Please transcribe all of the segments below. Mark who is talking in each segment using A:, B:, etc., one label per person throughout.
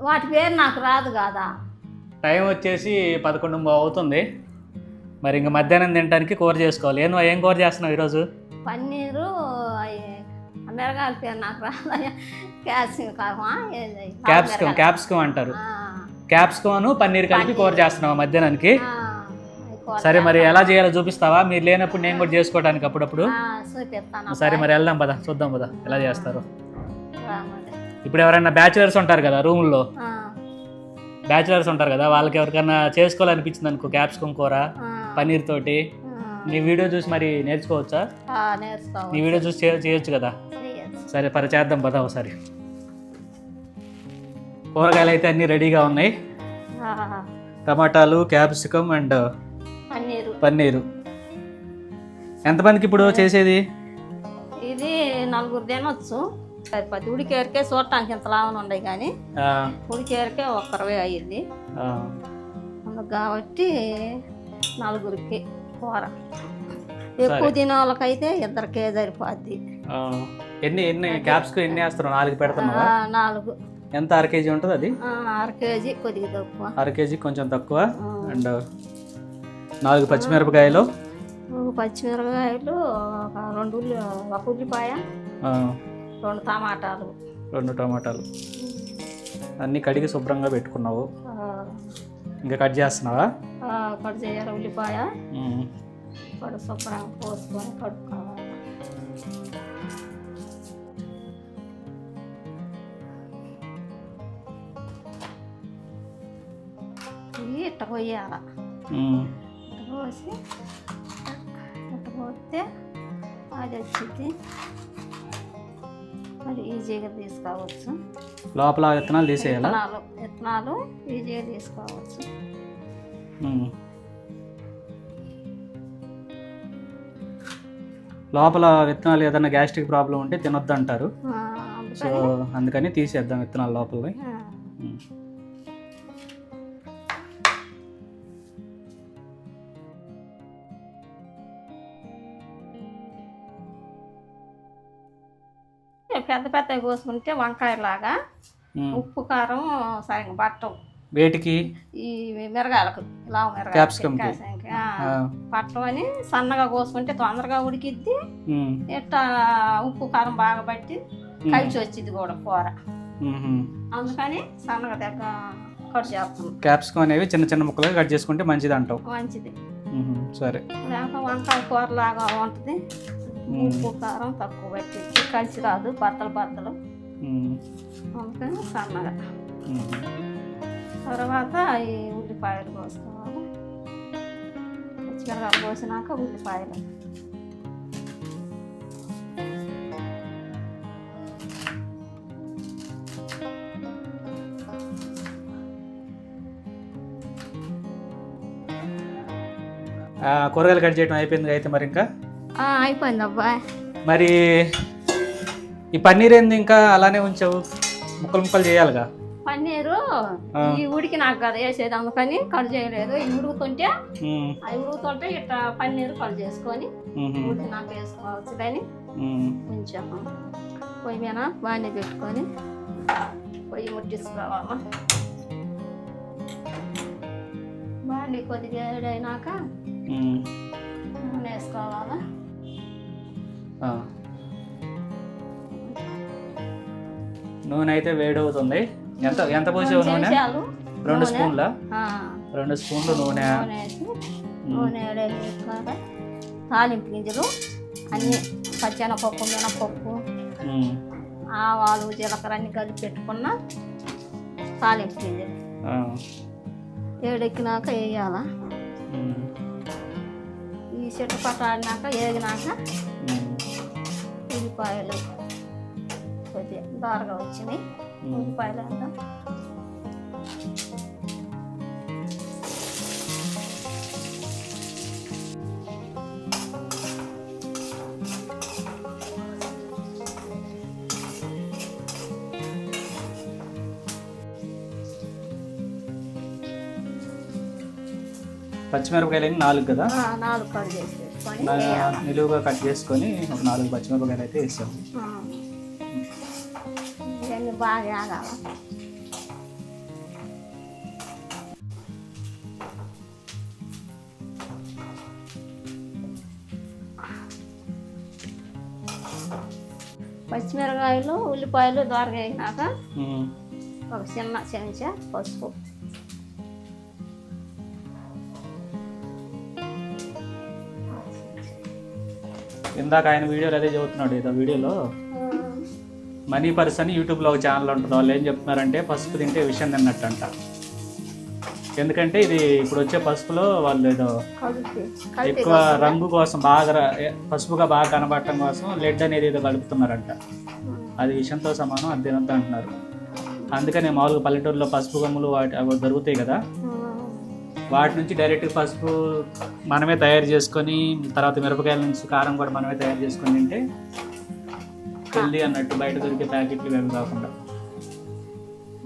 A: వాటి పేరు నాకు రాదు కదా.
B: టైం వచ్చేసి పదకొండు అవుతుంది. మరి ఇంక మధ్యాహ్నం తినడానికి కూర చేసుకోవాలి. ఏం ఏం కూర చేస్తున్నావు ఈరోజు?
A: పన్నీరు మిరగాయల పేరు నాకు రాదు?
B: క్యాప్సికమ్
A: మిరగాయలు.
B: క్యాప్సికమ్ అంటారు. క్యాప్సికమ్ పన్నీర్ కలిపి కూర చేస్తున్నావా మధ్యాహ్నానికి? సరే మరి ఎలా చేయాలో చూపిస్తావా? మీరు లేనప్పుడు నేను కూడా చేసుకోవడానికి అప్పుడప్పుడు. సరే మరి వెళ్దాం పద చూద్దాం పద ఎలా చేస్తారు. ఇప్పుడు ఎవరైనా బ్యాచులర్స్ ఉంటారు కదా రూముల్లో?
A: ఆ,
B: బ్యాచులర్స్ ఉంటారు కదా వాళ్ళకి ఎవరికైనా చేసుకోవాలనిపించింది అనుకో క్యాప్సికమ్ కూర పన్నీర్ తోటి. నీ వీడియో చూసి మరి నేర్చుకోవచ్చా? నీ వీడియో చూసి చేయొచ్చు కదా. సరే పర చేద్దాం పద ఒకసారి. కూరగాయలు అయితే అన్నీ రెడీగా ఉన్నాయి. టమాటాలు క్యాప్సికమ్ అండ్
A: పన్నీరు.
B: పన్నీరు. ఎంతమందికి ఇప్పుడు చేసేది?
A: ఇది నలుగురు తినొచ్చు సరిపోద్ది. ఉడికేరికే చూడటానికి ఇంత లావన ఉన్నాయి కానీ ఉడికేరికే ఒక్కరవే అయ్యింది కాబట్టి నలుగురికి కూర. ఎక్కువ తినే వాళ్ళకైతే ఇద్దరికే సరిపోద్ది.
B: ఎన్ని ఎన్ని క్యాప్సికమ్ ఎన్ని వేస్తున్నావు? నాలుగు పెడుతున్నావా?
A: ఆ, నాలుగు.
B: ఎంత అర కేజీ ఉంటుంది అది?
A: అర కేజీ కొద్దిగా తక్కువ.
B: అర కేజీ కొంచెం తక్కువ. అండ్ నాలుగు పచ్చిమిరపకాయలు.
A: పచ్చిమిరపకాయలు రెండు ఉల్లి ఒక ఉల్లిపాయ. రెండు టమాటాలు.
B: రెండు టమాటాలు. అన్నీ కడిగి శుభ్రంగా పెట్టుకున్నావు. ఇంకా కట్ చేస్తున్నావా?
A: కట్ చేయాలి ఉల్లిపాయ. కడు శుభ్రంగా పోసుకొని కడుక్కోవాలి. ఇవి ఇట్ట
B: ఉమ్.
A: ఇట్ట పోసి ఇట్ట పోతే అది వచ్చింది. అది ఈజీగా తీసుకోవచ్చు.
B: లోపల విత్తనాలు తీసేయాలా?
A: విత్తనాలు విత్తనాలు ఈజీగా తీసుకోవచ్చు.
B: లోపల విత్తనాలు ఏదైనా గ్యాస్ట్రిక్ ప్రాబ్లం ఉంటే తినొద్దు అంటారు
A: ఆ,
B: సో
A: అందుకని
B: అందుకని తీసేద్దాం విత్తనాలు లోపల
A: పెద్ద పెద్ద కోసుకుంటే వంకాయలాగా ఉప్పు కారం సరిగ్గా పట్టం
B: వేటికి?
A: ఈ మిరగాయలకు లావు మిరగాయలు
B: Capsicum కి. ఆ,
A: పట్టం అని సన్నగా కోసుకుంటే తొందరగా ఉడికిద్ది. ఇట్లా ఉప్పు కారం బాగా పట్టి కలిసి వచ్చింది కూడా కూర. అందుకని సన్నగా దగ్గర కట్ చేస్తాం
B: క్యాప్సికమ్ అనేవి చిన్న చిన్న ముక్కలుగా కట్ చేసుకుంటే మంచిది అంటావు.
A: మంచిది.
B: సరే.
A: వంకాయ కూర లాగా ఉంటుంది. ఉప్పు కారం తక్కువ పట్టించి కలిసి రాదు బత్తలు బత్తలు అందుకని సన్నగా. తర్వాత ఈ ఉల్లిపాయలు కోసుకోవాలి పచ్చిమిరకాయలు కోసినాక ఉల్లిపాయలు.
B: ఆ, కూరగాయలు కట్ చేయడం అయిపోయింది అయితే మరి ఇంకా?
A: అయిపోయింది అబ్బాయి
B: మరి ఈ పన్నీర్ ఏంది ఇంకా అలానే ఉంచావు ముక్కలు ముక్కలు చేయాలిగా
A: పన్నీరు. ఈ ఉడికి నాకు కదా వేసేది అందుకని కట్ చేయలేదు ఈ ఉడుకుతుంటే అవి ఉడుకుతుంటే ఇట్లా పన్నీరు కట్ చేసుకొని ఉడికి నాకు వేసుకోవచ్చు కానీ. ఉంచాము పొయ్యి మీద బాగానే పెట్టుకొని పొయ్యి ముట్టించుకోవాలా బాండి కొద్దిగా వేడైనాక. నూనె వేసుకోవాలా.
B: నూనె అయితే వేడవుతుంది. ఎంత ఎంత పోసావు నూనె? రెండు. స్పూన్ల? రెండు స్పూన్లు నూనె.
A: నూనె తాలింపు గింజలు అన్నీ పచ్చెనపప్పు మినపప్పు ఆవాలు జీలకర్ర అన్ని కలిపి పెట్టుకున్న తాలింపు గింజలు.
B: ఆ,
A: వేడెక్కినాక వేయాలా? ఈ చెట్టు పట్టాడినాక వేగినాక
B: ఉమ్,
A: ఉల్లిపాయలు కొద్దిగా దారగా వచ్చినాయి. ఉల్లిపాయలు అంతా
B: పచ్చిమిరపకాయలు? నాలుగు కదా
A: నాలుగు కట్ చేసి.
B: నిలువుగా కట్ చేసుకొని ఒక నాలుగు పచ్చిమిరపకాయలు అయితే వేసాము
A: బాగా పచ్చిమిరకాయలు ఉల్లిపాయలు
B: అయినాక
A: ఒక చిన్న చెంచా పసుపు.
B: ఇందాక ఆయన వీడియోలో అదే చెబుతున్నాడు ఏదో వీడియోలో. మనీ పర్స్ అని యూట్యూబ్లో ఒక ఛానల్ ఉంటుంది. వాళ్ళు ఏం చెప్తున్నారంటే పసుపు తింటే విషయం తిన్నట్టంట. ఎందుకంటే ఇది ఇప్పుడు వచ్చే పసుపులో వాళ్ళు ఏదో ఎక్కువ రంగు కోసం బాగా పసుపుగా బాగా కనబడటం కోసం లెడ్ అనేది ఏదో కలుపుతున్నారంట. అది విషంతో సమానం అది తినొద్దు అంటున్నారు అందుకనే మామూలుగా పల్లెటూరులో పసుపు గమ్ములు వాటి అవి దొరుకుతాయి కదా. వాటి నుంచి డైరెక్ట్ పసుపు మనమే తయారు చేసుకొని తర్వాత మిరపకాయల నుంచి కారం కూడా మనమే తయారు చేసుకొని తింటే హెల్దీ అన్నట్టు బయట దొరికే ప్యాకెట్లు ఇవి కాకుండా.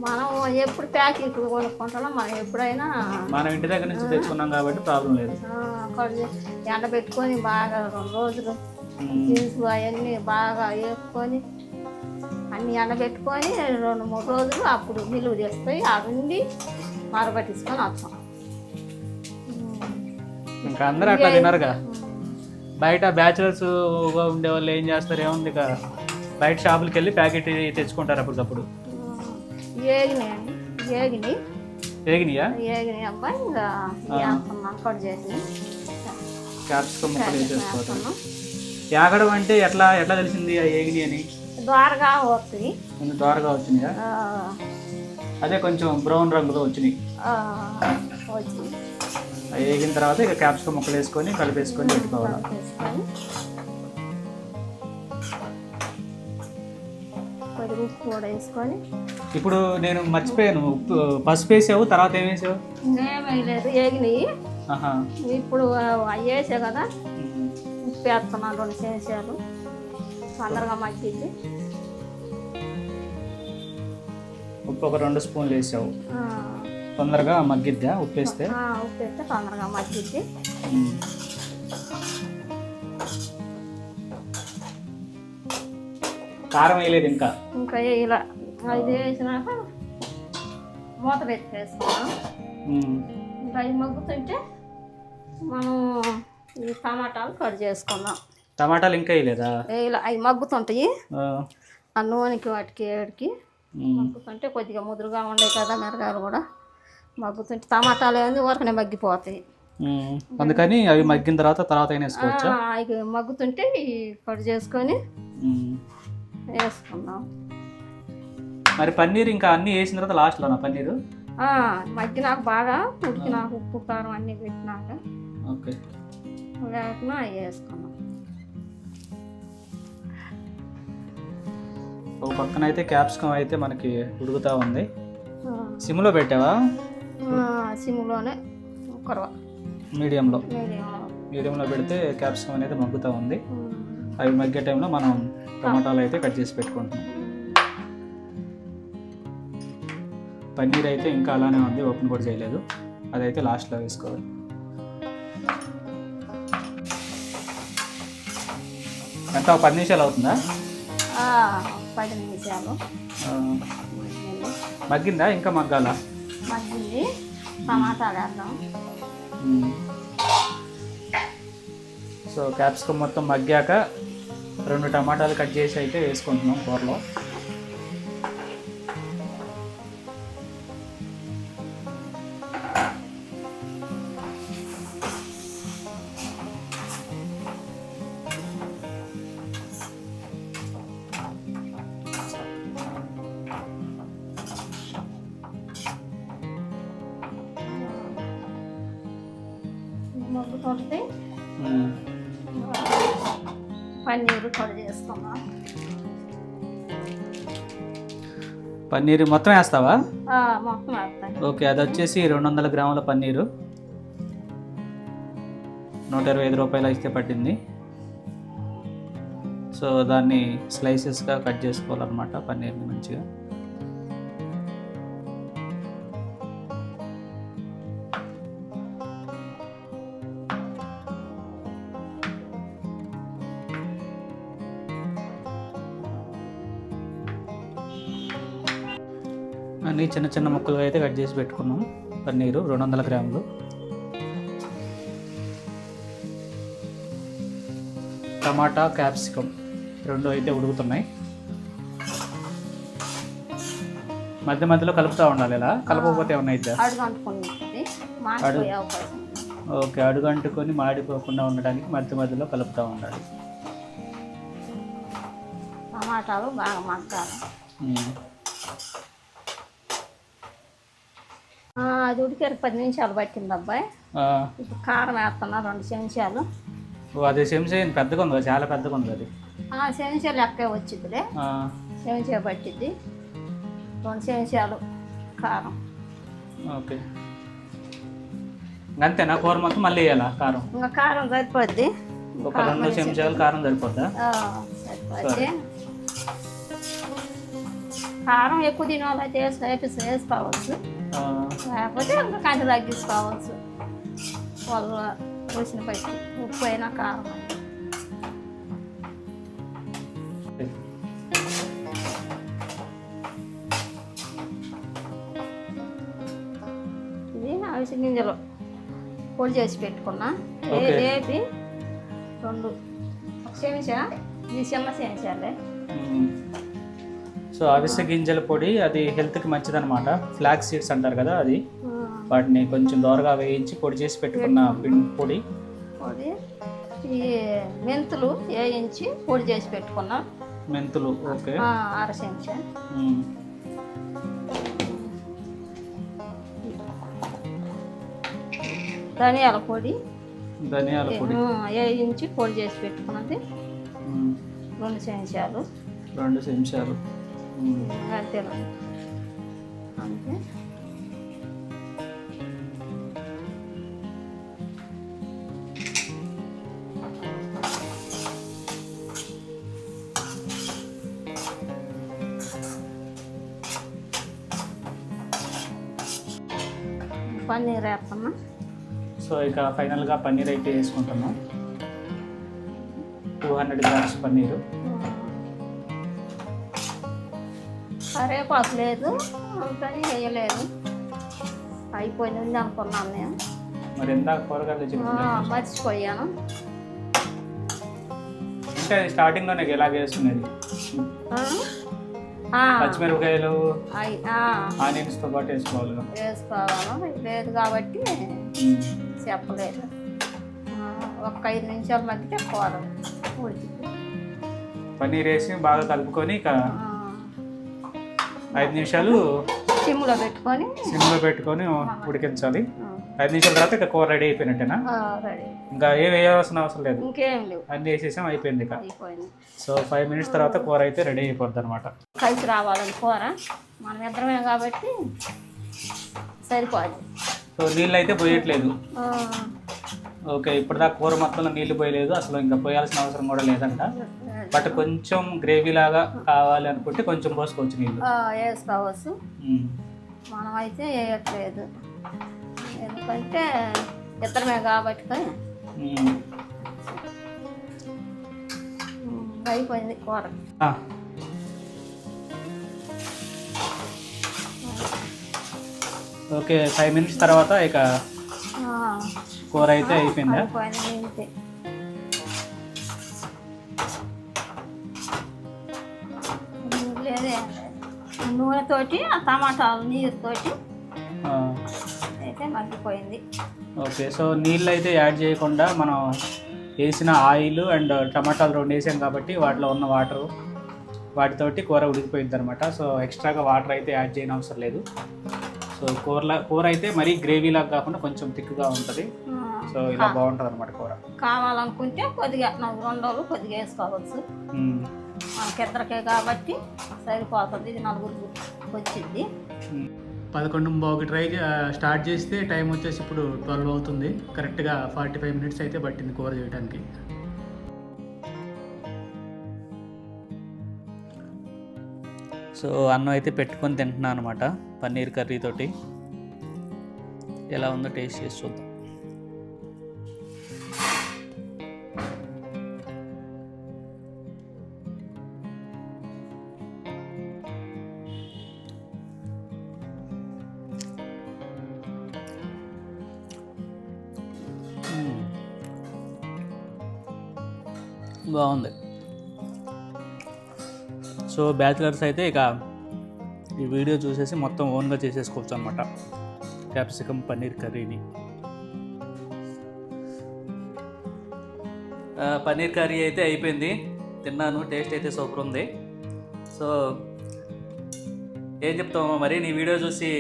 A: మనం ఎప్పుడు ప్యాకెట్ కొనుక్కుంటున్నాం మనం ఎప్పుడైనా
B: మనం ఇంటి దగ్గర నుంచి తెచ్చుకున్నాం కాబట్టి ప్రాబ్లం లేదు.
A: ఎండ పెట్టుకొని బాగా రెండు రోజులు అవన్నీ బాగా వేసుకొని అన్ని ఎండబెట్టుకొని రెండు మూడు రోజులు అప్పుడు నిలువ చేస్తాయి అవి ఉండి మరబట్టించుకొని వస్తాం.
B: ఇంకా అందరూ అట్లా తినరుగా. బయట బ్యాచులర్స్ ఉండే వాళ్ళు ఏం చేస్తారు ఏముంది ఇక? బయట షాపులకి వెళ్ళి ప్యాకెట్ తెచ్చుకుంటారు అప్పటికప్పుడు.
A: ఏగినాయి
B: క్యాప్సికమ్ ముక్కలు వేసేసుకోవటం. యాగడం అంటే ఎట్లా ఎట్లా తెలిసింది ఆ ఏగిని అని?
A: ద్వారగా వస్తుంది
B: కొంచెం దోరగా వచ్చినాయా?
A: ఆ,
B: అదే కొంచెం బ్రౌన్ రంగులో వచ్చినాయి. అవి వేగిన తర్వాత ఇక క్యాప్సికమ్ ముక్కలు వేసుకొని కలిపేసుకొని పెట్టుకోవాలి ఇప్పుడు నేను మర్చిపోయాను. ఉప్పు పసుపు వేసావు తర్వాత ఏం వేసావు?
A: ఇప్పుడు అవి వేసా కదా. ఉప్పు వేస్తున్నాను రెండు చేసాలు తొందరగా
B: ఉప్పు ఒక రెండు స్పూన్లు వేసావు. తొందరగా మగ్గిద్దా? ఉప్పు వేస్తే
A: ఆ, ఉప్పు వేస్తే తొందరగా మగ్గిద్ది.
B: కారం వేయలేదు ఇంకా?
A: ఇంకా ఇలా ఇది వేసినాక మూత పెట్టి వేసుకున్నాం. ఇంకా అవి మగ్గుతుంటే మనం ఈ టమాటాలు కట్ చేసుకుందాం.
B: టమాటాలు ఇంకా వేయలేదా?
A: ఇలా అవి మగ్గుతుంటాయి.
B: ఆ.
A: నూనెకి వాటికి
B: ఉమ్.
A: మగ్గుతుంటే కొద్దిగా ముదురుగా ఉండే కదా మిరగాయలు కూడా. మగ్గుతుంటే టమాటాలు ఏంది ఊరకనే మగ్గిపోతాయి.
B: అందుకని అవి మగ్గిన తర్వాత తర్వాత అయినా వేసుకోవచ్చా?
A: అవి మగ్గుతుంటే కట్ చేసుకొని. వేసుకుందాం.
B: మరి పన్నీర్ ఇంకా అన్ని వేసిన తర్వాత లాస్ట్లోనా పన్నీరు?
A: మగ్గినాక బాగా ఉడికినాక ఉప్పు కారం అన్నీ పెట్టినాక
B: ఓకే.
A: అవి వేసుకున్నాం
B: ఒక పక్కన అయితే క్యాప్సికమ్ అయితే మనకి ఉడుకుతా ఉంది. సిమ్లో పెట్టావా?
A: సిమ్లోనే కురవ.
B: మీడియంలో.
A: మీడియం
B: మీడియంలో పెడితే క్యాప్సికమ్ అనేది మగ్గుతూ ఉంది. అవి మగ్గే టైంలో మనం టమాటాలు అయితే కట్ చేసి పెట్టుకుంటున్నాం. పన్నీర్ అయితే ఇంకా అలానే ఉంది ఓపెన్ కూడా చేయలేదు. అదైతే లాస్ట్లో వేసుకోవాలి. ఎంత? పది నిమిషాలు అవుతుందా?
A: పది నిమిషాలు. మగ్గిందా?
B: ఇంకా మగ్గాల?
A: మగ్గింది టమాటాలు వేద్దాం.
B: సో క్యాప్సికమ్ మొత్తం మగ్గాక రెండు టమాటాలు కట్ చేసి అయితే వేసుకుంటున్నాం కూరలో. మ్మ్.
A: పన్నీరు చేసుకుందాం
B: పన్నీర్ మొత్తం వేస్తావా?
A: మొత్తం
B: ఓకే అది వచ్చేసి రెండు వందల గ్రాముల పన్నీరు. నూట ఇరవై ఐదు రూపాయలు అయితే పట్టింది. సో దాన్ని స్లైసెస్గా కట్ చేసుకోవాలన్నమాట పన్నీర్ని మంచిగా. అన్నీ చిన్న చిన్న ముక్కలుగా అయితే కట్ చేసి పెట్టుకున్నాం. పన్నీరు రెండు వందల గ్రాములు. టమాటా క్యాప్సికమ్ రెండు అయితే ఉడుకుతున్నాయి. మధ్య మధ్యలో కలుపుతూ ఉండాలి ఇలా. కలపకపోతే ఏమన్నా
A: ఇద్దా
B: ఓకే అడుగు అంటుకొని మాడిపోకుండా ఉండడానికి మధ్య మధ్యలో కలుపుతూ ఉండాలి.
A: టమాటాలు బాగా మగ్గాలి.
B: ఉమ్.
A: ఆ, అది ఉడికారు పది నిమిషాలు పట్టింది అబ్బాయి. ఇప్పుడు కారం వేస్తున్నా రెండు చెంచాలు.
B: అది చెంచా పెద్దగా ఉంది? చాలా పెద్దగా ఉంది అది?
A: ఆ చెంచాలు లెక్కే వచ్చిద్దిలే.
B: ఆ,
A: చెంచా పట్టిద్ది. రెండు చెంచాలు కారం.
B: ఓకే. అంతేనా? కూర మొత్తం మళ్ళీ వేయాలా కారం?
A: ఇంకా కారం సరిపోద్ది.
B: ఒక రెండు చెంచాలు కారం సరిపోద్దా?
A: సరిపోద్ది. కారం ఎక్కువ తినే వాళ్ళైతే వేసి వేసి వేసుకోవచ్చు లేకపోతే ఇంకా కంటి తగ్గించుకోవచ్చు వాళ్ళు రుచిని బట్టి ఉప్పు అయినా కారం ఇది అవిసి గింజలు పొడి చేసి పెట్టుకున్నా. వేపి రెండు. ఒక చెంచా ఇది చిన్న
B: ఉమ్. సో అవిసె గింజల పొడి అది హెల్త్కి మంచిదన్నమాట. ఫ్లాక్ సీడ్స్ అంటారు కదా అది. వాటిని కొంచెం దోరగా వేయించి పొడి చేసి పెట్టుకున్న పొడి
A: పొడి. ఈ మెంతులు వేయించి పొడి చేసి పెట్టుకున్నా.
B: మెంతులు ఓకే.
A: అర చెంచా. ధనియాల పొడి.
B: ధనియాల పొడి.
A: వేయించి పొడి చేసి పెట్టుకున్నది. రెండు చెంచాలు.
B: రెండు చెంచాలు. ఉమ్.
A: అంతే పన్నీర్ వేస్తామా?
B: సో ఇక ఫైనల్గా పన్నీర్ అయితే వేసుకుంటాము టూ హండ్రెడ్ గ్రామ్స్ పన్నీరు.
A: కరేపాకు లేదు అంతని వేయలేదు అయిపోయింది ఉంది అనుకున్నాను నేను.
B: మరి ఇందాక కూరగాయలు
A: మర్చిపోయాను.
B: ఇంకా స్టార్టింగ్లోనే ఇలాగ వేసుకునేది
A: ఆ? ఆ,
B: పచ్చిమిరపకాయలు
A: అయి ఆ,
B: ఆనియన్స్తో పాటు వేసుకోవాలి
A: వేసుకోవాలి? లేదు కాబట్టి. చెప్పలేదు. ఒక ఐదు నిమిషాలు మధ్య కూర
B: పన్నీర్ వేసి బాగా కలుపుకొని ఇక ఐదు నిమిషాలు
A: సిమ్లో పెట్టుకొని
B: సిమ్లో పెట్టుకొని ఉడికించాలి. ఐదు నిమిషాల తర్వాత ఇక కూర రెడీ అయిపోయినట్టేనా? ఇంకా ఏం వేయాల్సిన అవసరం లేదు. అన్నీ వేసేసాం అయిపోయింది ఇక. సో ఫైవ్ మినిట్స్ తర్వాత కూర అయితే రెడీ అయిపోద్ది అనమాట
A: కలిసి రావాలని కూర. మనం ఇద్దరమే కాబట్టి సరిపోదు.
B: సో నీళ్ళు అయితే పోయట్లేదు. ఓకే ఇప్పుడు దాకా కూర మొత్తంలో నీళ్ళు పోయలేదు అసలు ఇంకా పోయాల్సిన అవసరం కూడా లేదంట. బట్ కొంచెం గ్రేవీ లాగా కావాలి అనుకుంటే కొంచెం పోసుకోవచ్చు నీళ్ళు
A: వేసుకోవచ్చు. మనం అయితే వేయట్లేదు. ఎందుకంటే ఇద్దరమే కాబట్టి అయిపోయింది కూర.
B: ఓకే ఫైవ్ మినిట్స్ తర్వాత ఇక కూర అయితే అయిపోయిందా?
A: నూనెతోటి ఆ టమాటాలు నీరుతోటి. అయితే మగ్గిపోయింది.
B: ఓకే సో నీళ్ళు అయితే యాడ్ చేయకుండా మనం వేసిన ఆయిల్ అండ్ టమాటాలు రెండు వేసాం కాబట్టి వాటిలో ఉన్న వాటర్ వాటితోటి కూర ఉడికిపోయింది అనమాట సో ఎక్స్ట్రాగా వాటర్ అయితే యాడ్ చేయని అవసరం లేదు. సో కూరలా కూర అయితే మరీ గ్రేవీలాగా కాకుండా కొంచెం థిక్గా ఉంటుంది. సో ఇలా బాగుంటుంది అనమాట కూర.
A: కావాలనుకుంటే కొద్దిగా నాకు రెండు రోజులు కొద్దిగా వేసుకోవచ్చు. మనకిద్దరికే కాబట్టి సరిపోతుంది. ఇది నలుగురు వచ్చింది.
B: పదకొండు బాగుకి ట్రై స్టార్ట్ చేస్తే టైం వచ్చేసి ఇప్పుడు ట్వెల్వ్ అవుతుంది. కరెక్ట్గా ఫార్టీ ఫైవ్ మినిట్స్ అయితే పట్టింది కూర చేయడానికి సో అన్నం అయితే పెట్టుకొని తింటున్నాను అనమాట పన్నీర్ కర్రీ తోటి. ఎలా ఉందో టేస్ట్ చేసి చూద్దాం. బాగుంది. సో బ్యాచిలర్స్ అయితే ఇక ఈ వీడియో చూసేసి మొత్తం ఓన్గా చేసేసుకోవచ్చు అనమాట క్యాప్సికమ్ పన్నీర్ కర్రీని. పన్నీర్ కర్రీ అయితే అయిపోయింది. తిన్నాను టేస్ట్ అయితే సూపర్ ఉంది. సో ఏం చెప్తామో మరి? నీ వీడియో చూసి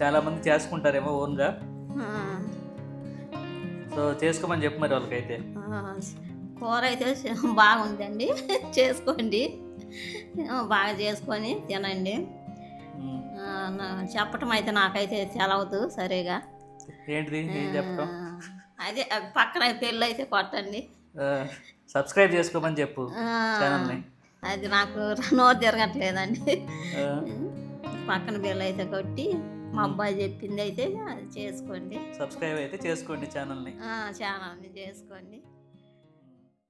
B: చాలామంది చేసుకుంటారేమో ఓన్గా. సో చేసుకోమని చెప్పు మరి వాళ్ళకైతే.
A: కూర అయితే బాగుందండి. చేసుకోండి. బాగా చేసుకొని తినండి. చెప్పటం అయితే నాకైతే తెలవదు సరిగా.
B: ఏంటిది?
A: అదే పక్కన పెళ్ళి అయితే కొట్టండి.
B: సబ్స్క్రైబ్ చేసుకోమని చెప్పు
A: అది నాకు నోరు తిరగట్లేదండి. పక్కన బిల్లు అయితే కొట్టి మా అబ్బాయి చెప్పింది అయితే అది చేసుకోండి.
B: సబ్స్క్రైబ్ అయితే చేసుకోండి ఛానల్ని.
A: ఛానల్ని చేసుకోండి.